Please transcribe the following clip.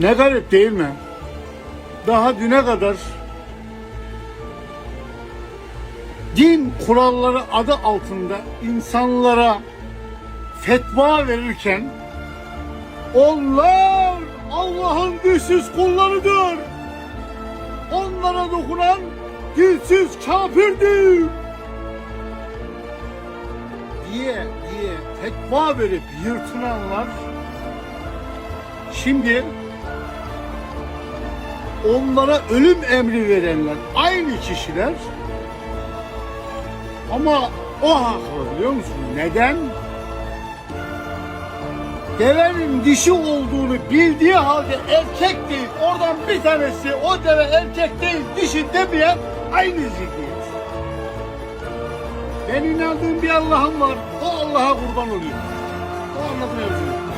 Ne garip değil mi? Daha düne kadar din kuralları adı altında insanlara fetva verirken onlar Allah'ın dişsiz kullarıdır. Onlara dokunan dilsiz kafirdir. Diye diye fetva verip yırtınanlar şimdi onlara ölüm emri verenler aynı kişiler ama o haklı biliyor musun? Neden? Devenin dişi olduğunu bildiği halde erkek değil. Oradan bir tanesi o deve erkek değil dişi demeyen aynı zihniyet. Ben inandığım bir Allah'ım var. O Allah'a kurban oluyor. O anlatmıyor.